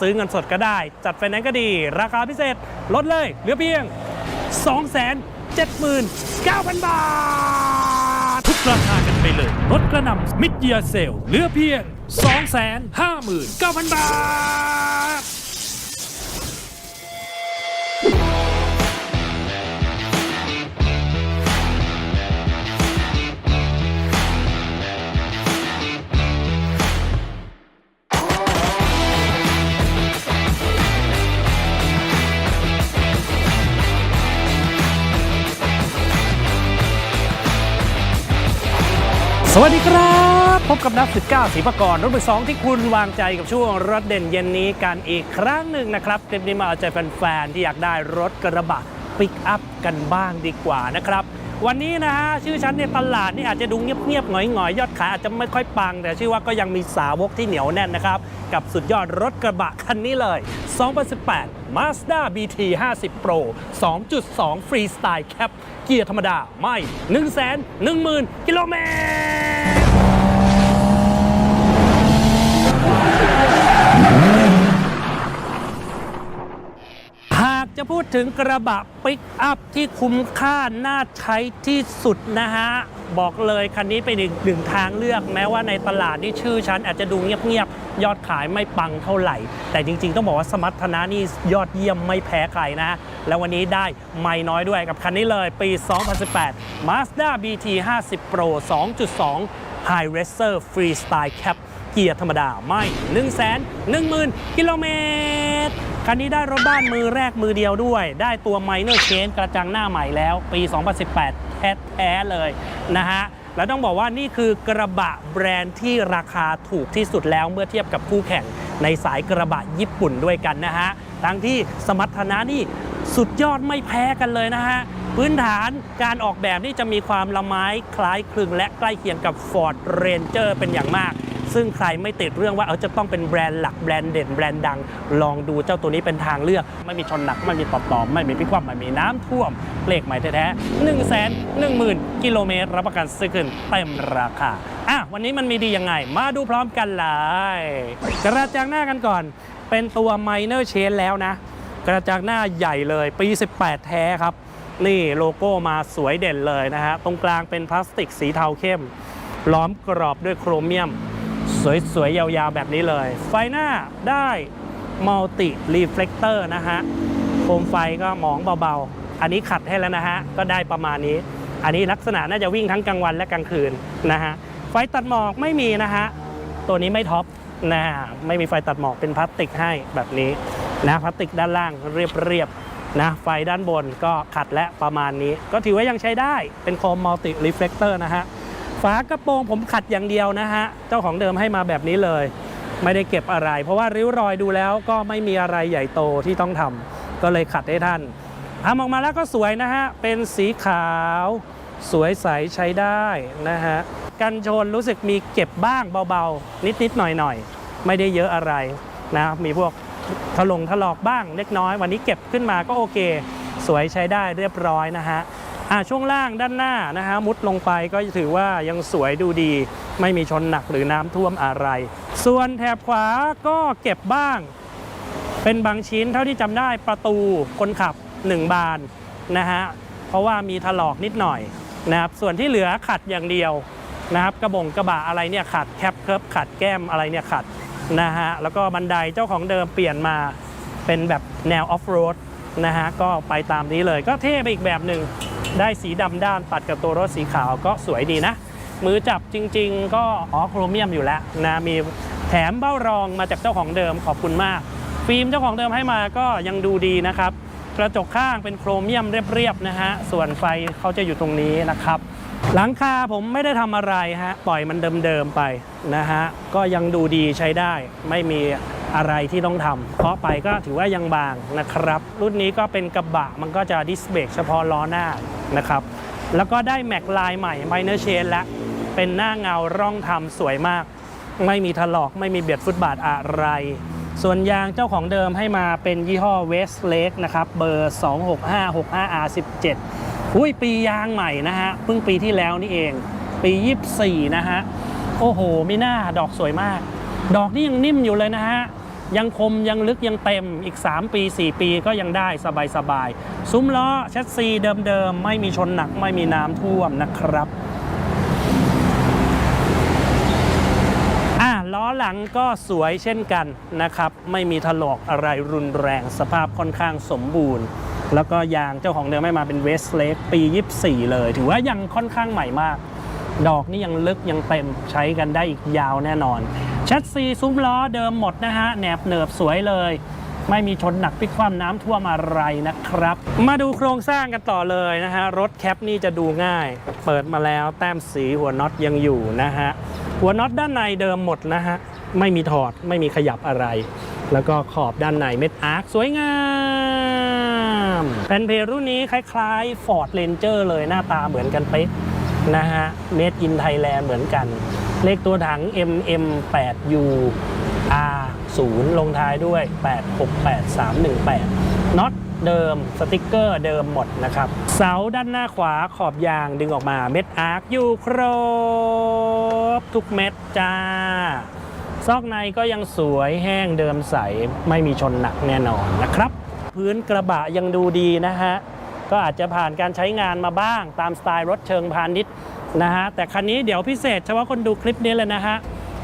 ซื้อเงินสดก็ได้ จัดไฟแนนซ์ก็ดี ราคาพิเศษลดเลยเหลือเพียง 279,000 บาท ทุกราคากันไปเลยลดกระหน่ำมิดเยียเซลเหลือเพียง 259,000 บาท สวัสดีครับ พบกับนักศึกก้าศรีปกรรถมือสองที่คุณวางใจกับช่วงรถเด่นเย็นนี้กันอีกครั้งหนึ่งนะครับคลิปนี้มาเอาใจแฟนๆที่อยากได้รถกระบะปิกอัพกันบ้างดีกว่านะครับ วันนี้นะฮะชื่อชั้นในตลาดนี่อาจจะดูเงียบๆหงอยๆ ยอดขายอาจจะไม่ค่อยปัง แต่ชื่อว่าก็ยังมีสาวกที่เหนียวแน่นนะครับ กับสุดยอดรถกระบะคันนี้เลย 2018 Mazda BT 50 Pro 2.2 Freestyle Cap เกียร์ธรรมดาไม่ 1 1 0 0 0 0 กิโลเมตร จะพูดถึงกระบะปิกอัพที่คุ้มค่าน่าใช้ที่สุดนะฮะ บอกเลยคันนี้เป็นอีกหนึ่งทางเลือกแม้ว่าในตลาดนี่ชื่อฉันอาจจะดูเงียบๆ ยอดขายไม่ปังเท่าไหร่ แต่จริงๆ ต้องบอกว่าสมรรถนะนี่ยอดเยี่ยมไม่แพ้ใครนะ แล้ววันนี้ได้ไม่น้อยด้วยกับคันนี้เลยปี 2018 Mazda BT 50 Pro 2.2 High Racer Freestyle Cap เกียร์ธรรมดาไม่1 1 0 0 0 0 กิโลเมตร คันนี้ได้รถบ้านมือแรกมือเดียวด้วย ได้ตัว Minor Change กระจังหน้าใหม่แล้ว ปี 2018 แท้ๆเลยนะฮะแล้วต้องบอกว่านี่คือกระบะแบรนด์ที่ราคาถูกที่สุดแล้วเมื่อเทียบกับคู่แข่งในสายกระบะญี่ปุ่นด้วยกันนะฮะ ทั้งที่สมรรถนะนี่สุดยอดไม่แพ้กันเลยนะฮะ พื้นฐานการออกแบบนี่จะมีความละไม้คล้ายคลึงและใกล้เคียงกับ Ford Ranger เป็นอย่างมาก ซึ่งใครไม่ติดเรื่องว่าเอาจะต้องเป็นแบรนด์หลักแบรนด์เด่นแบรนด์ดัง ลองดูเจ้าตัวนี้เป็นทางเลือก ไม่มีชนหนัก ไม่มีตอบต่อไม่มีพิกคว่ำไม่มีน้ำท่วมเลขใหม่แท้ๆ1นึ่งแสนหนึ่งหมื่นกิโลเมตรรับประกันซื้อคืนเต็มราคาอะวันนี้มันมีดียังไง มาดูพร้อมกันเลยกระจังหน้ากันก่อน เป็นตัว Minor Change แล้วนะ กระจังหน้าใหญ่เลยปี 18 แท้ครับ นี่โลโก้มาสวยเด่นเลยนะฮะตรงกลางเป็นพลาสติกสีเทาเข้ม ล้อมกรอบด้วยโครเมียม สวยๆ ยาวๆ แบบนี้เลย ไฟหน้าได้มัลติรีเฟล็กเตอร์นะฮะ โคมไฟก็หมองเบาๆ อันนี้ขัดให้แล้วนะฮะ ก็ได้ประมาณนี้ อันนี้ลักษณะน่าจะวิ่งทั้งกลางวันและกลางคืนนะฮะ ไฟตัดหมอกไม่มีนะฮะ ตัวนี้ไม่ท็อปนะฮะ ไม่มีไฟตัดหมอกเป็นพลาสติกให้แบบนี้นะพลาสติกด้านล่างเรียบๆนะไฟด้านบนก็ขัดและประมาณนี้ ก็ถือว่ายังใช้ได้เป็นโคมมัลติรีเฟล็กเตอร์นะฮะ ฝากระโปรงผมขัดอย่างเดียวนะฮะ เจ้าของเดิมให้มาแบบนี้เลย ไม่ได้เก็บอะไร เพราะว่าริ้วรอยดูแล้วก็ไม่มีอะไรใหญ่โตที่ต้องทำก็เลยขัดให้ท่านทำออกมาแล้วก็สวยนะฮะ เป็นสีขาว สวยใสใช้ได้นะฮะ กันชนรู้สึกมีเก็บบ้างเบาๆ นิดๆหน่อยๆ ไม่ได้เยอะอะไรนะ มีพวกถลงถลอกบ้างเล็กน้อย วันนี้เก็บขึ้นมาก็โอเค สวยใช้ได้เรียบร้อยนะฮะ ช่วงล่างด้านหน้านะฮะมุดลงไปก็ถือว่ายังสวยดูดี ไม่มีชนหนักหรือน้ำท่วมอะไร ส่วนแถบขวาก็เก็บบ้าง เป็นบางชิ้นเท่าที่จำได้ประตูคนขับ 1 บานนะฮะเพราะว่ามีถลอกนิดหน่อยนะครับส่วนที่เหลือขัดอย่างเดียวนะครับกระบงกระบะอะไรเนี่ยขัดแคปเคิร์ฟขัดแก้มอะไรเนี่ยขัดนะฮะแล้วก็บันไดเจ้าของเดิมเปลี่ยนมาเป็นแบบแนวออฟโรดนะฮะก็ไปตามนี้เลยก็เท่ไปอีกแบบหนึ่ง ได้สีดำด้านตัดกับตัวรถสีขาวก็สวยดีนะ มือจับจริง ๆ ก็อ๋อโครเมียมอยู่แล้วนะมีแถมเบ้ารองมาจากเจ้าของเดิมขอบคุณมาก ฟิล์มเจ้าของเดิมให้มาก็ยังดูดีนะครับ กระจกข้างเป็นโครเมียมเรียบๆนะฮะส่วนไฟเขาจะอยู่ตรงนี้นะครับ หลังคาผมไม่ได้ทำอะไรฮะปล่อยมันเดิมๆไปนะฮะก็ยังดูดีใช้ได้ไม่มี อะไรที่ต้องทำเพราะไปก็ถือว่ายังบางนะครับ รุ่นนี้ก็เป็นกระบะมันก็จะดิสเบรกเฉพาะล้อหน้านะครับ แล้วก็ได้แม็กลายใหม่ไมเนอร์เชนและเป็นหน้าเงาร่องทำสวยมาก ไม่มีถลอกไม่มีเบียดฟุตบาทอะไร ส่วนยางเจ้าของเดิมให้มาเป็นยี่ห้อ Westlake นะครับเบอร์ 26565R17 อุ้ยปียางใหม่นะฮะเพิ่งปีที่แล้วนี่เอง ปี 24 นะฮะ โอ้โหมีหน้าดอกสวยมาก ดอกนี่ยังนิ่มอยู่เลยนะฮะ ยังคมยังลึกยังเต็มอีก 3 ปี 4 ปีก็ยังได้สบายๆ ซุ้มล้อแชสซีเดิมๆ ไม่มีชนหนักไม่มีน้ำท่วมนะครับอะล้อหลังก็สวยเช่นกันนะครับ ไม่มีถลอกอะไรรุนแรงสภาพค่อนข้างสมบูรณ์ แล้วก็ยางเจ้าของเดิมไม่มาเป็นเวสเลกปี 24 เลย ถือว่ายังค่อนข้างใหม่มาก ดอกนี่ยังลึกยังเต็มใช้กันได้อีกยาวแน่นอน แชสซีซุ้มล้อเดิมหมดนะฮะแหนบเหนิบสวยเลย ไม่มีชนหนักพลิกคว่ำน้ำท่วมอะไรนะครับ มาดูโครงสร้างกันต่อเลยนะฮะ รถแคปนี่จะดูง่าย เปิดมาแล้วแต้มสีหัวน็อตยังอยู่นะฮะ หัวน็อตด้านในเดิมหมดนะฮะ ไม่มีถอดไม่มีขยับอะไร แล้วก็ขอบด้านในเม็ดอาร์คสวยงามแผ่นเพลรุ่นนี้คล้ายๆ Ford Ranger เลยหน้าตาเหมือนกันเป๊ะนะฮะ Made in Thailand เหมือนกัน เลขตัวถัง MM8U R0 ลงท้ายด้วย 868318น็อตเดิมสติกเกอร์เดิมหมดนะครับ เสาด้านหน้าขวาขอบยางดึงออกมาเม็ดอาร์คอยู่ครบ ทุกเม็ดจ้า ซอกในก็ยังสวยแห้งเดิมใส ไม่มีชนหนักแน่นอนนะครับ พื้นกระบะยังดูดีนะฮะ ก็อาจจะผ่านการใช้งานมาบ้างตามสไตล์รถเชิงพาณิชย์ นะฮะแต่คันนี้เดี๋ยวพิเศษเฉพาะคนดูคลิปนี้เลยนะฮะ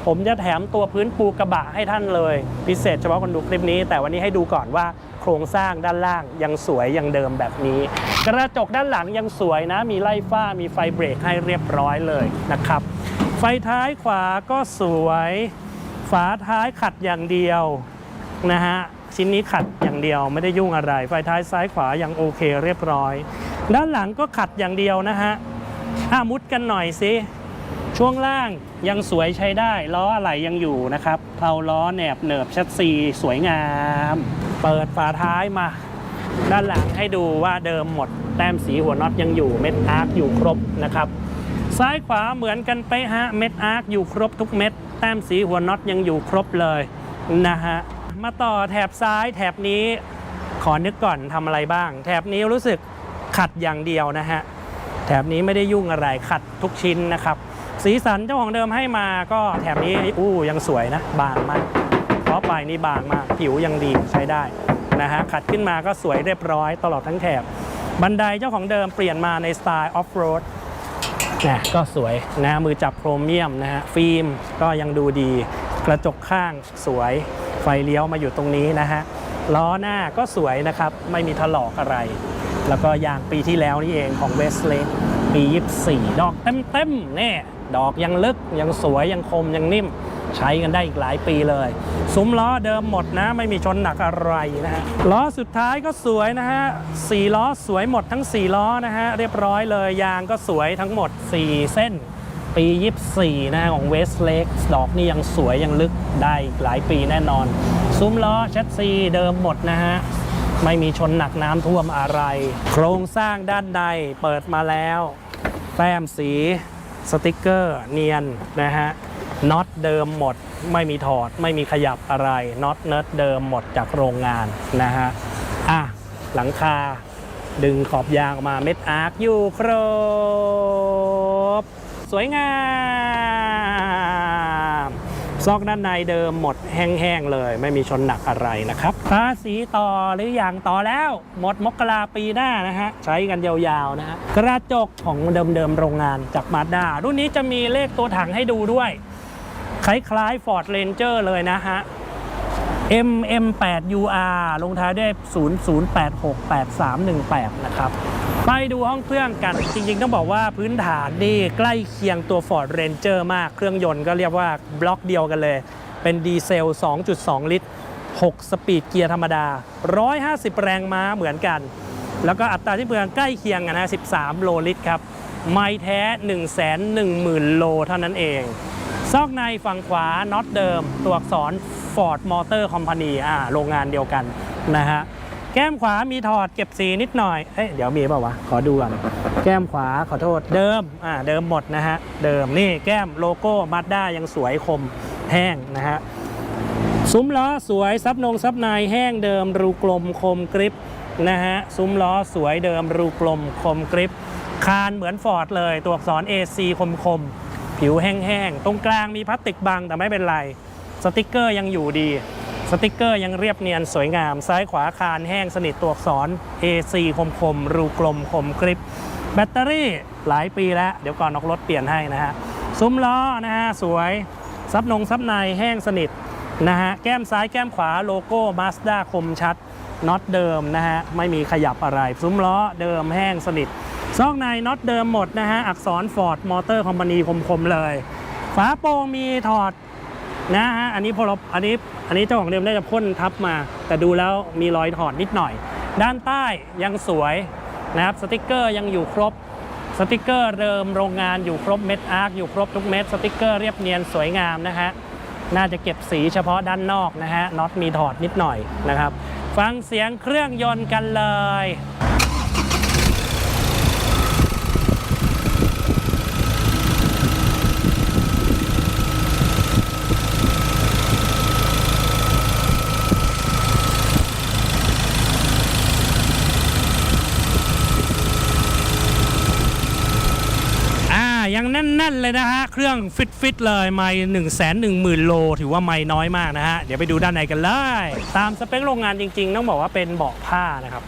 ผมจะแถมตัวพื้นปูกระบะให้ท่านเลย พิเศษเฉพาะคนดูคลิปนี้ แต่วันนี้ให้ดูก่อนว่าโครงสร้างด้านล่างยังสวยยังเดิมแบบนี้ กระจกด้านหลังยังสวยนะ มีไล่ฝ้ามีไฟเบรกให้เรียบร้อยเลยนะครับ ไฟท้ายขวาก็สวย ฝาท้ายขัดอย่างเดียวนะฮะชิ้นนี้ขัดอย่างเดียวไม่ได้ยุ่งอะไร ไฟท้ายซ้ายขวายังโอเคเรียบร้อย ด้านหลังก็ขัดอย่างเดียวนะฮะ อะมุดกันหน่อยสิช่วงล่างยังสวยใช้ได้ ล้ออะไรยังอยู่นะครับเพลาล้อแหนบเหนิบชัดซีสวยงาม เปิดฝาท้ายมา ด้านหลังให้ดูว่าเดิมหมด แต้มสีหัวน็อตยังอยู่เม็ดอาร์คอยู่ครบนะครับ ซ้ายขวาเหมือนกันไปฮะเม็ดอาร์คอยู่ครบทุกเม็ด แต้มสีหัวน็อตยังอยู่ครบเลยนะฮะมาต่อแถบซ้ายแถบนี้ขอนึกก่อนทำอะไรบ้าง แถบนี้รู้สึกขัดอย่างเดียวนะฮะ แถบนี้ไม่ได้ยุ่งอะไรขัดทุกชิ้นนะครับ สีสันเจ้าของเดิมให้มาก็แถบนี้อู้ยังสวยนะ บางมากเพราะปลายนี้บางมากผิวยังดีใช้ได้นะฮะขัดขึ้นมาก็สวยเรียบร้อยตลอดทั้งแถบ บันไดเจ้าของเดิมเปลี่ยนมาในสไตล์ออฟโรดนะก็สวยนะมือจับโครเมียมนะฮะฟิล์มก็ยังดูดี กระจกข้างสวยไฟเลี้ยวมาอยู่ตรงนี้นะฮะล้อหน้าก็สวยนะครับไม่มีถลอกอะไร แล้วก็ยางปีที่แล้วนี่เองของเวสเล k ปี 24 ดอกเต็มๆเนี่ยดอกยังลึกยังสวยยังคมยังนิ่ม ใช้กันได้อีกหลายปีเลย ซุ้มล้อเดิมหมดนะ ไม่มีชนหนักอะไรนะฮะล้อสุดท้ายก็สวยนะฮะสี่ล้อสวยหมดทั้ง 4 ล้อนะฮะ เรียบร้อยเลยยางก็สวยทั้งหมด 4 เส้น ปี 24 นะฮะของเวสเล k ดอกนี่ยังสวยยังลึกได้อีกหลายปีแน่นอน ซุ้มล้อแชสซีเดิมหมดนะฮะ ไม่มีชนหนักน้ำท่วมอะไร โครงสร้างด้านในเปิดมาแล้วแต้มสีสติกเกอร์เนียนนะฮะน็อตเดิมหมด ไม่มีถอด ไม่มีขยับอะไรน็อตเนิร์ดเดิมหมดจากโรงงานนะฮะอะหลังคาดึงขอบยางออกมาเม็ดอาร์คอยู่ครบ สวยงาม ซอกด้านในเดิมหมดแห้งๆเลย ไม่มีชนหนักอะไรนะครับภาษีต่อหรืออย่างต่อแล้ว หมดมกราปีหน้านะฮะใช้กันยาวๆนะฮะกระจกของเดิมๆโรงงานจากมาด้ารุ่นนี้จะมีเลขตัวถังให้ดูด้วย คล้ายๆ Ford Ranger เลยนะฮะ MM8UR ลงท้ายด้วย 00868318 นะครับ ไปดูห้องเครื่องกัน จริงๆ ต้องบอกว่าพื้นฐานนี่ใกล้เคียงตัว Ford Ranger มาก เครื่องยนต์ก็เรียกว่าบล็อกเดียวกันเลย เป็นดีเซล 2.2 ลิตร 6 สปีดเกียร์ธรรมดา 150 แรงม้าเหมือนกัน แล้วก็อัตราที่เปลืองใกล้เคียงกันนะ 13 โลลิตรครับ ไม่แท้ 110,000 โลเท่านั้นเอง ซอกในฝั่งขวาน็อตเดิม ตัวอักษร Ford Motor Company อ่าโรงงานเดียวกันนะฮะแก้มขวามีถอดเก็บสีนิดหน่อย เอ้ยเดี๋ยวมีเปล่าวะ ขอดูก่อน แก้มขวาขอโทษเดิม อ่าเดิมหมดนะฮะ เดิมนี่แก้มโลโก้มาด้ายังสวยคมแห้งนะฮะ ซุ้มล้อสวยซับนงซับในแห้งเดิมรูกลมคมกริปนะฮะ ซุ้มล้อสวยเดิมรูกลมคมกริปคานเหมือนฟอร์ดเลยตัวอักษร AC คมคม ผิวแห้งๆ ตรงกลางมีพลาสติกบังแต่ไม่เป็นไร สติกเกอร์ยังอยู่ดี สติกเกอร์ยังเรียบเนียนสวยงาม ซ้ายขวาคานแห้งสนิทตัวอักษร AC คมคมรูกลมคมกริบแบตเตอรี่หลายปีแล้ว เดี๋ยวก่อนออกรถเปลี่ยนให้นะฮะ ซุ้มล้อนะฮะ สวย ซับนงซับในแห้งสนิทนะฮะ แก้มซ้ายแก้มขวาโลโก้มาสด้าคมชัดน็อตเดิมนะฮะ ไม่มีขยับอะไร ซุ้มล้อเดิมแห้งสนิท ซอกในน็อตเดิมหมดนะฮะ อักษร Ford Motor Company คมๆเลย ฝาโปรงมีถอดนะฮะ อันนี้พอเราอันนี้อันนี้เจ้าของเดิมได้จะพ่นทับมา แต่ดูแล้วมีรอยถอดนิดหน่อย ด้านใต้ยังสวยนะครับสติกเกอร์ยังอยู่ครบสติกเกอร์เดิมโรงงานอยู่ครบเม็ดอาร์คอยู่ครบทุกเม็ดสติกเกอร์เรียบเนียนสวยงามนะฮะน่าจะเก็บสีเฉพาะด้านนอกนะฮะน็อตมีถอดนิดหน่อยนะครับ ฟังเสียงเครื่องยนต์กันเลย อ่า ยังแน่นๆเลยนะฮะ เครื่องฟิตฟิตๆเลยไม่หนึ่งแสนหนึ่งหมื่นโล ถือว่าไม่น้อยมากนะฮะ เดี๋ยวไปดูด้านในกันเลย ตามสเปคโรงงานจริงๆ ต้องบอกว่าเป็นเบาะผ้านะครับ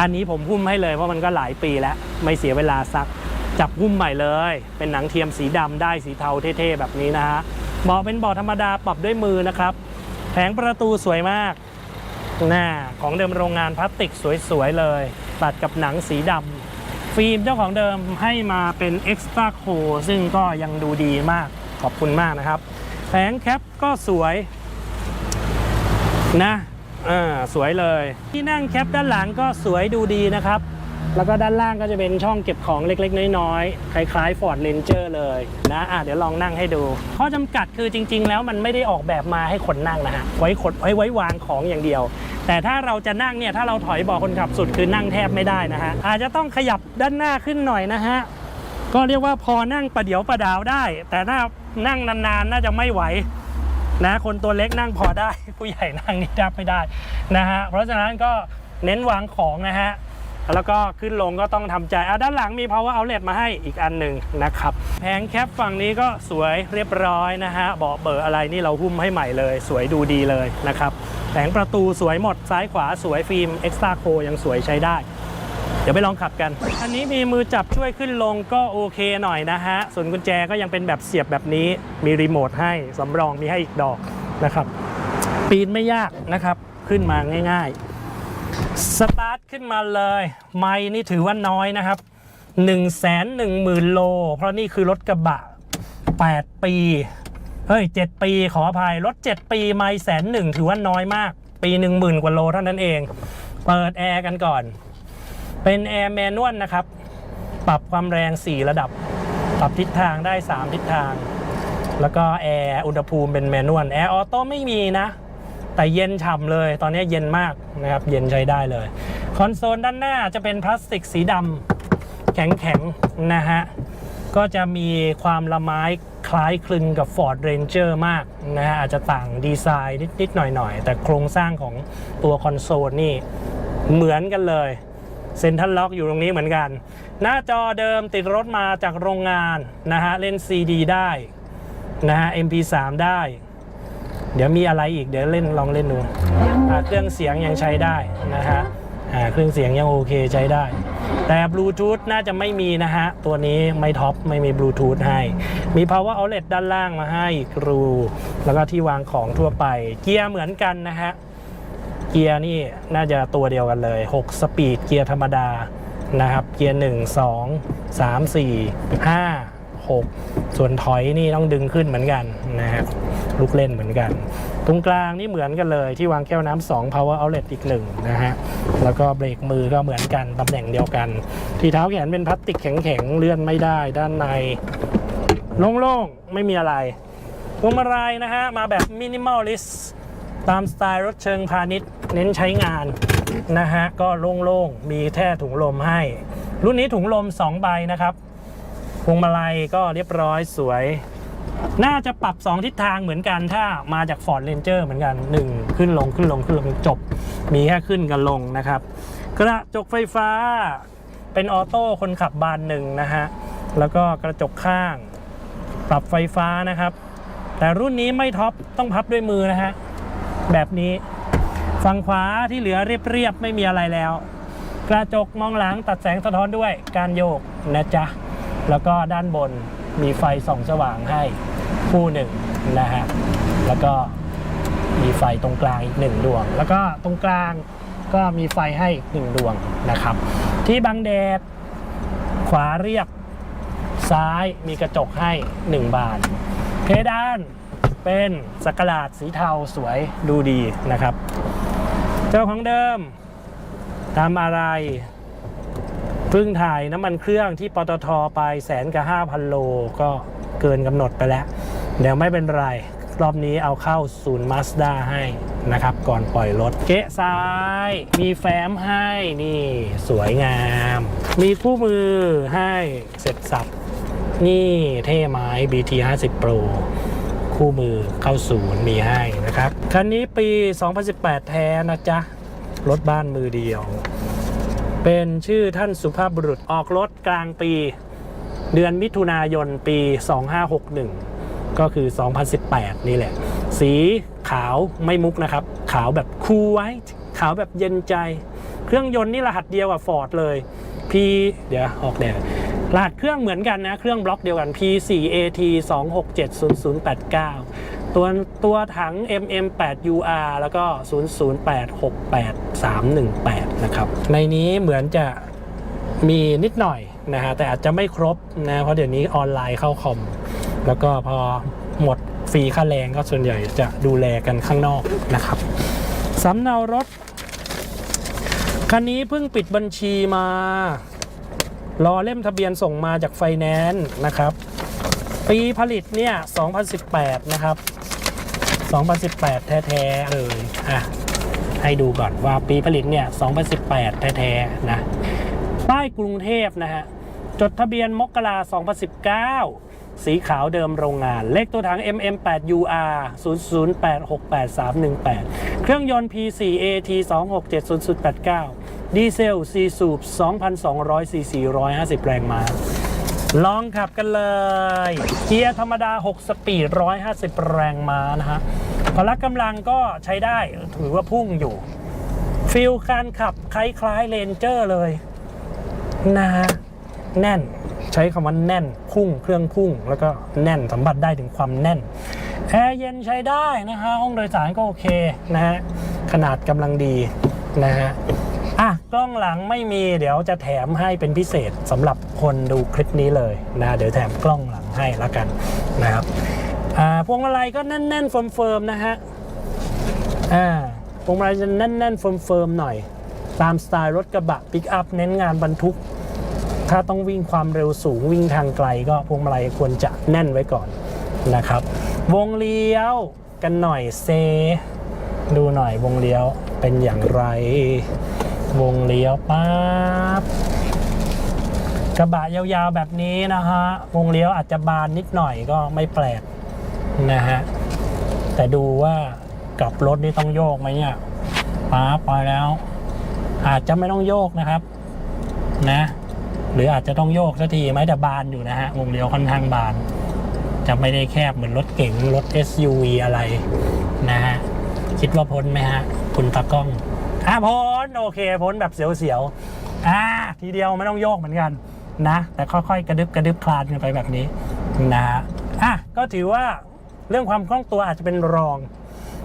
อันนี้ผมหุ้มให้เลยเพราะมันก็หลายปีแล้ว ไม่เสียเวลาซัก จับหุ้มใหม่เลย เป็นหนังเทียมสีดำได้สีเทาเท่ๆแบบนี้นะฮะเบาะเป็นเบาะธรรมดาปรับด้วยมือนะครับ แผงประตูสวยมากหน้าของเดิมโรงงานพลาสติกสวยๆเลย ตัดกับหนังสีดำ ฟิล์มเจ้าของเดิมให้มาเป็น Extra c o ซึ่งก็ยังดูดีมากขอบคุณมากนะครับแผงแคปก็สวยนะอ่าสวยเลย ที่นั่งแคปด้านหลังก็สวยดูดีนะครับ แล้วก็ด้านล่างก็จะเป็นช่องเก็บของเล็กๆ น้อยๆ คล้ายๆ Ford Ranger เลยนะอะเดี๋ยวลองนั่งให้ดู ข้อจำกัดคือจริง ๆ แล้วมันไม่ได้ออกแบบมาให้คนนั่งนะฮะไว้ขดไว้ไว้วางของอย่างเดียว แต่ถ้าเราจะนั่งเนี่ยถ้าเราถอยเบาคนขับสุดคือนั่งแทบไม่ได้นะฮะอาจจะต้องขยับด้านหน้าขึ้นหน่อยนะฮะก็เรียกว่าพอนั่งประเดี๋ยวประดาวได้ แต่ถ้านั่งนานๆน่าจะไม่ไหวนะคนตัวเล็กนั่งพอได้ ผู้ใหญ่นั่งนี่ดับไม่ได้นะฮะเพราะฉะนั้นก็เน้นวางของนะฮะ แล้วก็ขึ้นลงก็ต้องทำใจอะด้านหลังมี power outlet มาให้อีกอันหนึ่งนะครับ แผงแคปฝั่งนี้ก็สวยเรียบร้อยนะฮะเบาะเบอร์อะไรนี่เราหุ้มให้ใหม่เลย สวยดูดีเลยนะครับ แผงประตูสวยหมดซ้ายขวาสวยฟิล์ม extra c o ยังสวยใช้ได้ เดี๋ยวไปลองขับกัน อันนี้มีมือจับช่วยขึ้นลงก็โอเคหน่อยนะฮะ ส่วนกุญแจก็ยังเป็นแบบเสียบแบบนี้ มีรีโมทให้สำรองมีให้อีกดอกนะครับ ปีนไม่ยากนะครับ ขึ้นมาง่าย ๆ สตาร์ทขึ้นมาเลย ไม่นี่ถือว่าน้อยนะครับ 1 1 0 0 0 0 โล เพราะนี่คือรถกระบะ 8 ปี เฮ้ย 7 ปีขออภัย รถ 7 ปีไม่แสนหนึ่งถือว่าน้อยมาก ปี 1 0,000 กว่าโลเท่านั้นเอง เปิดแอร์กันก่อน เป็นแอร์แมนนวลนะครับ ปรับความแรง 4 ระดับ ปรับทิศทางได้ 3 ทิศทาง แล้วก็แอร์อุณหภูมิเป็นแมนนวล แอร์ออโต้ไม่มีนะ แต่เย็นฉ่ำเลย ตอนนี้เย็นมากนะครับ เย็นใช้ได้เลย คอนโซลด้านหน้าจะเป็นพลาสติกสีดำแข็งๆนะฮะ ก็จะมีความละไม้คล้ายคลึงกับ Ford Ranger มากนะฮะ อาจจะต่างดีไซน์นิดๆหน่อยๆ แต่โครงสร้างของตัวคอนโซลนี่เหมือนกันเลยเซ็นทรัลล็อกอยู่ตรงนี้เหมือนกัน หน้าจอเดิมติดรถมาจากโรงงานนะฮะ เล่น CD ได้นะฮะ MP3 ได้ เดี๋ยวมีอะไรอีกเดี๋ยวเล่นลองเล่นดูอ่าเครื่องเสียงยังใช้ได้นะฮะอ่าเครื่องเสียงยังโอเคใช้ได้ แต่บลูทูธน่าจะไม่มีนะฮะ ตัวนี้ไม่ท็อปไม่มีบลูทูธให้ มี power outlet ด้านล่างมาให้อีกรูแล้วก็ที่วางของทั่วไป เกียร์เหมือนกันนะฮะ เกียร์นี่น่าจะตัวเดียวกันเลย 6 สปีดเกียร์ธรรมดานะครับ เกียร์ 1 2 3 4 5 6 ส่วนถอยนี่ต้องดึงขึ้นเหมือนกันนะครับลูกเล่นเหมือนกัน ตรงกลางนี่เหมือนกันเลยที่วางแก้วน้ำ2 power outlet อีกหนึ่งนะฮะแล้วก็เบรกมือก็เหมือนกันตำแหน่งเดียวกัน ที่เท้าแขนเป็นพลาสติกแข็งๆเลื่อนไม่ได้ด้านในโล่งๆ ไม่มีอะไรพวงมาลัยนะฮะมาแบบมินิมอลลิสตามสไตล์รถเชิงพาณิชย์ เน้นใช้งานนะฮะก็โล่งๆ มีแท่ถุงลมให้ รุ่นนี้ถุงลม 2 ใบนะครับ พวงมาลัยก็เรียบร้อยสวย น่าจะปรับ 2 ทิศทางเหมือนกันถ้ามาจาก Ford Ranger เหมือนกัน 1 ขึ้นลงขึ้นลงขึ้นลงจบ มีแค่ขึ้นกับลงนะครับ กระจกไฟฟ้าเป็นออโต้คนขับบานหนึ่งนะฮะ แล้วก็กระจกข้าง ปรับไฟฟ้านะครับ แต่รุ่นนี้ไม่ท็อปต้องพับด้วยมือนะฮะ แบบนี้ฝั่งขวาที่เหลือเรียบๆไม่มีอะไรแล้ว กระจกมองหลังตัดแสงสะท้อนด้วยการโยกนะจ๊ะ แล้วก็ด้านบนมีไฟส่องสว่างให้คู่หนึ่งนะฮะแล้วก็มีไฟตรงกลางอีกหนึ่งดวง แล้วก็ตรงกลางก็มีไฟให้อีกหนึ่งดวงนะครับ ที่บังแดด ขวาเรียบซ้ายมีกระจกให้ 1 บาน เพดานเป็นสกหลาดสีเทาสวยดูดีนะครับ เจ้าของเดิมทำอะไร พิ่งถ่ายน้ำมันเครื่องที่ปตทไปแสนกับห้าพันโลก็เกินกำหนดไปแล้ว เดี๋ยวไม่เป็นไร รอบนี้เอาเข้าศูนย์มาสด้าให้นะครับ ก่อนปล่อยรถเกะซ้าย มีแฟ้มให้นี่สวยงาม มีคู่มือให้เสร็จสับ นี่เท่ไม้ BT 50 Pro คู่มือเข้าศูนย์มีให้นะครับ คันนี้ปี 2018 แท้นะจ๊ะ รถบ้านมือเดียว เป็นชื่อท่านสุภาพบุรุษออกรถกลางปี เดือนมิถุนายนปี 2561 ก็คือ 2018 นี่แหละ สีขาวไม่มุกนะครับ ขาวแบบคูลไว้ ขาวแบบเย็นใจ เครื่องยนต์นี่รหัสเดียวกับฟอร์ดเลย P เดี๋ยวออกแดดรหัสเครื่องเหมือนกันนะ เครื่องบล็อกเดียวกัน P4AT 2670089 ตัวตัวถัง MM8UR แล้วก็ 00868นะครับ ในนี้เหมือนจะมีนิดหน่อยนะฮะ แต่อาจจะไม่ครบนะ เพราะเดี๋ยวนี้ออนไลน์เข้าคอม แล้วก็พอหมดฟรีค่าแรงก็ส่วนใหญ่จะดูแลกันข้างนอกนะครับสำเนารถ คันนี้เพิ่งปิดบัญชีมา รอเล่มทะเบียนส่งมาจากไฟแนนซ์นะครับ ปีผลิตเนี่ย 2018 นะครับ 2018 แท้ๆเลยอะให้ดูก่อนว่าปีผลิตเนี่ย2018 แท้ๆนะป้ายกรุงเทพนะฮะจดทะเบียนมกรา2019 สีขาวเดิมโรงงาน เลขตัวถัง MM8UR 0086838เครื่องยนต์ P4AT 2670089 ดีเซล 4 สูบ 2,200ซีซี150 แรงม้าลองขับกันเลย เกียร์ธรรมดา 6 สปีด 150 แรงม้านะฮะ พละกำลังก็ใช้ได้ถือว่าพุ่งอยู่ฟิลการขับคล้ายๆเลนเจอร์เลยนะฮะแน่นใช้คำว่าแน่นพุ่งเครื่องพุ่ง แล้วก็แน่นสัมผัสได้ถึงความแน่นแอร์เย็นใช้ได้นะฮะห้องโดยสารก็โอเคนะฮะขนาดกำลังดีนะฮะอะกล้องหลังไม่มีเดี๋ยวจะแถมให้เป็นพิเศษสำหรับคนดูคลิปนี้เลยนะ เดี๋ยวแถมกล้องหลังให้ละกันนะครับ พวงมาลัยก็แน่นๆเฟิร์มๆนะฮะอ่าพวงมาลัยจะแน่นๆเฟิร์มๆหน่อย ตามสไตล์รถกระบะปิกอัพเน้นงานบรรทุก ถ้าต้องวิ่งความเร็วสูงวิ่งทางไกลก็พวงมาลัยควรจะแน่นไว้ก่อนนะครับ วงเลี้ยวกันหน่อยเซ ดูหน่อยวงเลี้ยวเป็นอย่างไร วงเลี้ยวปั๊บกระบะยาวๆแบบนี้นะฮะวงเลี้ยวอาจจะบานนิดหน่อยก็ไม่แปลก นะฮะ แต่ดูว่ากลับรถนี่ต้องโยกไหมเนี่ยป๊าบไปแล้ว อาจจะไม่ต้องโยกนะครับ นะ หรืออาจจะต้องโยกสักทีไหมแต่บานอยู่นะฮะวงเลี้ยวค่อนข้างบาน จะไม่ได้แคบเหมือนรถเก๋งรถ SUV อะไรนะฮะ คิดว่าพ้นไหมฮะ คุณตากล้องอะพ้นโอเคพ้นแบบเสียวๆอ่าทีเดียวไม่ต้องโยกเหมือนกันนะ แต่ค่อยๆ กระดึบกระดึบคลานกันไปแบบนี้นะฮะอะก็ถือว่า เรื่องความคล่องตัวอาจจะเป็นรอง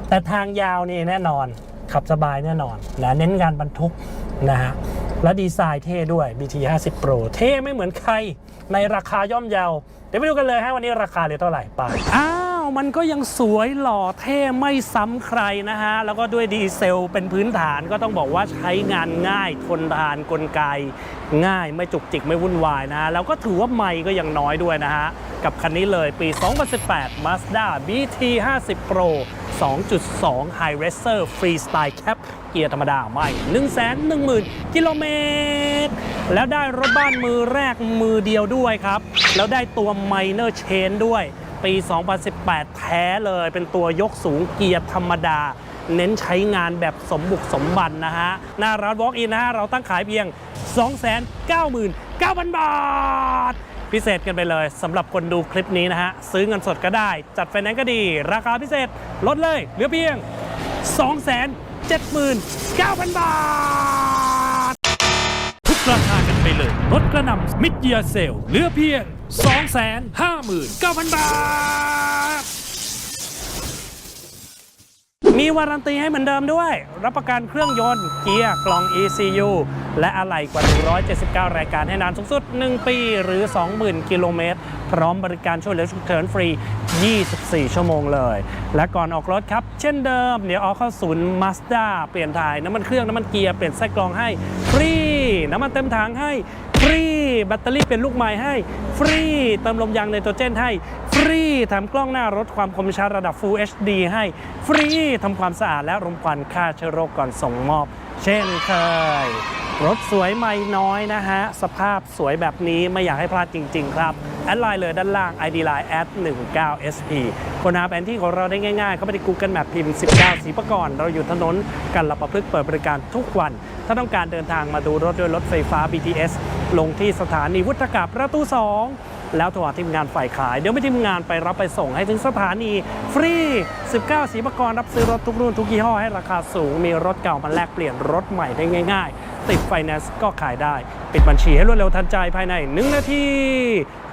แต่ทางยาวนี่แน่นอน ขับสบายแน่นอนนะเน้นการบรรทุกนะฮะและดีไซน์เท่ด้วย BT 50 Pro เท่ไม่เหมือนใครในราคาย่อมเยา เดี๋ยวไปดูกันเลยฮะวันนี้ราคาเลยเท่าไหร่ไปอ มันก็ยังสวยหล่อเท่ไม่ซ้ำใครนะฮะ แล้วก็ด้วยดีเซลเป็นพื้นฐานก็ต้องบอกว่าใช้งานง่ายทนทานกลไก ง่ายไม่จุกจิกไม่วุ่นวายนะฮะ แล้วก็ถือว่าไม่ก็ยังน้อยด้วยนะฮะ กับคันนี้เลยปี 2018 Mazda BT 50 Pro 2.2 High Racer Freestyle Cap เกียร์ธรรมดาไม่ 110,000 กิโลเมตร แล้วได้รถบ้านมือแรกมือเดียวด้วยครับ แล้วได้ตัว Minor Chain ด้วย ปี 2018 แท้เลยเป็นตัวยกสูงเกียร์ธรรมดา เน้นใช้งานแบบสมบุกสมบันนะฮะ หน้าร้าน Walk In นะฮะ เราตั้งขายเพียง 299,000 บาท พิเศษกันไปเลยสำหรับคนดูคลิปนี้นะฮะ ซื้อเงินสดก็ได้ จัดไฟแนนซ์ก็ดี ราคาพิเศษลดเลยเหลือเพียง 279,000 บาท ทุกราคากันไป เลยลดกระหน่ำมิดเยียเซลเหลือเพียง 259,000 บาท มีวารันตีให้เหมือนเดิมด้วย รับประกันเครื่องยนต์ เกียร์กล่อง ECU และอะไหล่กว่า 179 รายการให้นานสูงสุด 1 ปีหรือ 20,000 กิโลเมตร พร้อมบริการช่วยเหลือฉุกเฉินฟรี 24 ชั่วโมงเลย และก่อนออกรถครับ เช่นเดิม เดี๋ยวเอาเข้าศูนย์มาสด้าเปลี่ยนถ่ายน้ำมันเครื่องน้ำมันเกียร์เปลี่ยนไส้กรองให้ฟรี น้ำมันเต็มถังให้ ฟรี แบตเตอรี่เป็นลูกไม้ให้ ฟรี เติมลมยางไนโตรเจนให้ ฟรี แถมกล้องหน้ารถความคมชัดระดับ Full HD ให้ ฟรี ทำความสะอาดและรมควันฆ่าเชื้อโรคก่อนส่งมอบ เช่นเคย รถสวยไม่น้อยนะฮะ สภาพสวยแบบนี้ไม่อยากให้พลาดจริง ๆ ครับ แอดไลน์เลยด้านล่าง ID Line แอด19 SP คนหาแผนที่ของเราได้ง่ายๆ เข้าไปใน Google Map พิมพ์ 19สีประกรเราอยู่ถนนกันละประพฤกษ์เปิดบริการทุกวัน ถ้าต้องการเดินทางมาดูรถด้วยรถไฟฟ้า BTS ลงที่สถานีวุฒกาศประตู 2 แล้วโทรหาทีมงานฝ่ายขาย เดี๋ยวไม่ทีมงานไปรับไปส่งให้ถึงสถานี ฟรี 19 สีประกรรับซื้อรถทุกรุ่นทุกยี่ห้อให้ราคาสูงมีรถเก่ามาแลกเปลี่ยนรถใหม่ได้ง่าย ๆ ติดไฟแนนซ์ก็ขายได้ ปิดบัญชีให้รวดเร็วทันใจภายใน 1 นาที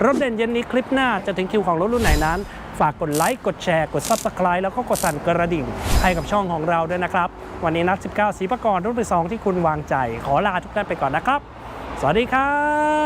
รถเด่นเย็นนี้คลิปหน้าจะถึงคิวของรถรุ่นไหนนั้น ฝากกดไลค์ กดแชร์ กด Subscribe แล้วก็กดสั่นกระดิ่ง ให้กับช่องของเราด้วยนะครับ วันนี้นัด 19สีประกรรุ่นที่2ที่คุณวางใจ ขอลาทุกท่านไปก่อนนะครับ สวัสดีครับ